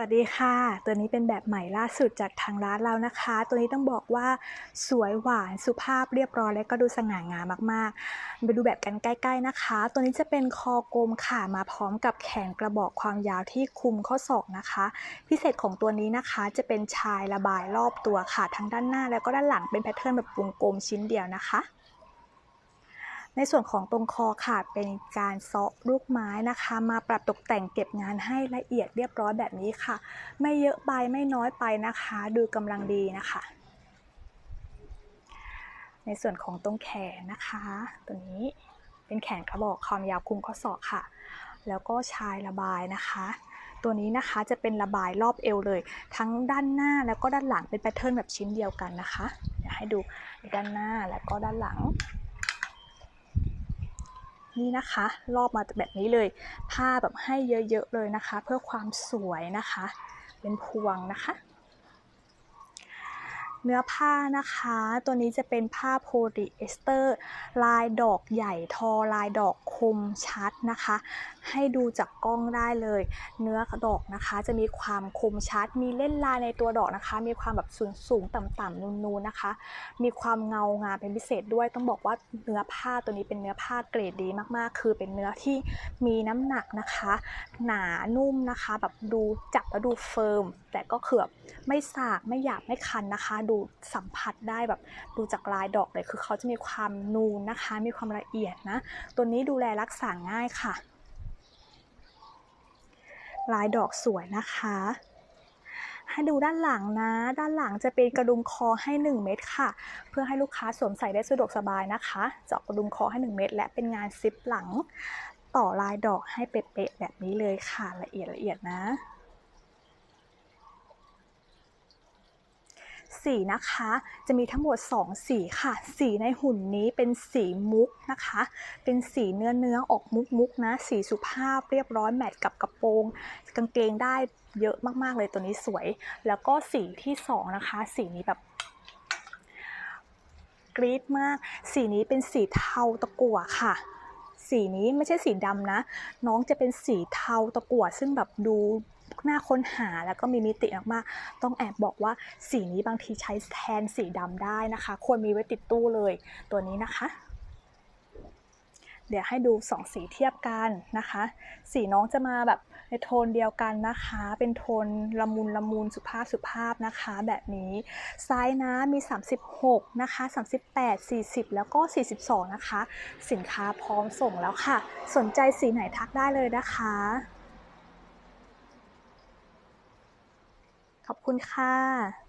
วัสดีค่ะ ตัวนี้เป็นแบบใหม่ล่าสุดจากทางร้านเรานะคะ ตัวนี้ต้องบอกว่าสวยหวานสุภาพเรียบร้อยและก็ดูสง่างามมากๆ ไปดูแบบกันใกล้ ๆนะคะ ตัวนี้จะเป็นคอกลมค่ะมาพร้อมกับแขนกระบอกความยาวที่คุมข้อศอกนะคะ พิเศษของตัวนี้นะคะจะเป็นชายระบายรอบตัวค่ะทั้งด้านหน้า แล้วก็ด้านหลังเป็นแพทเทิร์นแบบวงกลมชิ้นเดียวนะคะ ในส่วนของตรงคอค่ะเป็นการเซาะลูกไม้นะคะ มาปรับตกแต่งเก็บงานให้ละเอียดเรียบร้อยแบบนี้ค่ะ ไม่เยอะไปไม่น้อยไปนะคะ ดูกำลังดีนะคะ ในส่วนของตรงแขนนะคะ ตัวนี้เป็นแขนกระบอกความยาวคุมข้อศอกค่ะ แล้วก็ชายระบายนะคะ ตัวนี้นะคะจะเป็นระบายรอบเอวเลย ทั้งด้านหน้าแล้วก็ด้านหลังเป็นแพทเทิร์นแบบชิ้นเดียวกันนะคะเดี๋ยวให้ดูด้านหน้าแล้วก็ด้านหลัง นี่นะคะ รอบมาแบบนี้เลย ผ้าแบบให้เยอะๆเลยนะคะ เพื่อความสวยนะคะ เป็นพวงนะคะ เนื้อผ้านะคะ ตัวนี้จะเป็นผ้าโพลีเอสเตอร์ ลายดอกใหญ่ทอลายดอกคมชัดนะคะ ให้ดูจากกล้องได้เลย เนื้อดอกนะคะจะมีความคมชัด มีเล่นลายในตัวดอกนะคะ มีความแบบสูงสูงๆต่ำๆนูนๆนะคะ มีความเงางามเป็นพิเศษด้วย ต้องบอกว่าเนื้อผ้าตัวนี้เป็นเนื้อผ้าเกรดดีมากๆ คือเป็นเนื้อที่มีน้ำหนักนะคะ หนานุ่มนะคะ แบบดูจับแล้วดูเฟิร์ม แต่ก็คือบบไม่สากไม่หยาบไม่คันนะคะ ดูสัมผัสได้แบบดูจากลายดอกเลยคือเขาจะมีความนูนนะคะ มีความละเอียดนะ ตัวนี้ดูแลรักษาง่ายค่ะ ลายดอกสวยนะคะ ให้ดูด้านหลังนะ ด้านหลังจะเป็นกระดุมคอให้ 1 เม็ดค่ะ เพื่อให้ลูกค้าสวมใส่ได้สะดวกสบายนะคะ เจาะกระดุมคอให้ 1 เม็ดและเป็นงานซิปหลัง ต่อลายดอกให้เป๊ะๆแบบนี้เลยค่ะละเอียดละเอียดนะ สีนะคะ จะมีทั้งหมด 2 สีค่ะ สีในหุ่นนี้เป็นสีมุกนะคะ เป็นสีเนื้อเนื้อออกมุกมุกนะ สีสุภาพเรียบร้อยแมทกับกระโปรง กางเกงได้เยอะมากๆเลยตัวนี้สวย แล้วก็สีที่ 2 นะคะ สีนี้แบบกรี๊ดมาก สีนี้เป็นสีเทาตะกั่วค่ะสีนี้ไม่ใช่สีดำนะ น้องจะเป็นสีเทาตะกั่วซึ่งแบบดู น่าค้นหาแล้วก็มีมิติมากๆต้องแอบบอกว่าสีนี้บางทีใช้แทนสีดำได้นะคะ ควรมีไว้ติดตู้เลยตัวนี้นะคะ เดี๋ยวให้ดูสองสีเทียบกันนะคะ สีน้องจะมาแบบในโทนเดียวกันนะคะ เป็นโทนละมุนละมุนสุภาพสุภาพนะคะ แบบนี้ไซส์นะมี 36 นะคะ 38 40 แล้วก็ 42 นะคะ สินค้าพร้อมส่งแล้วค่ะ สนใจสีไหนทักได้เลยนะคะ ขอบ คุณค่ะ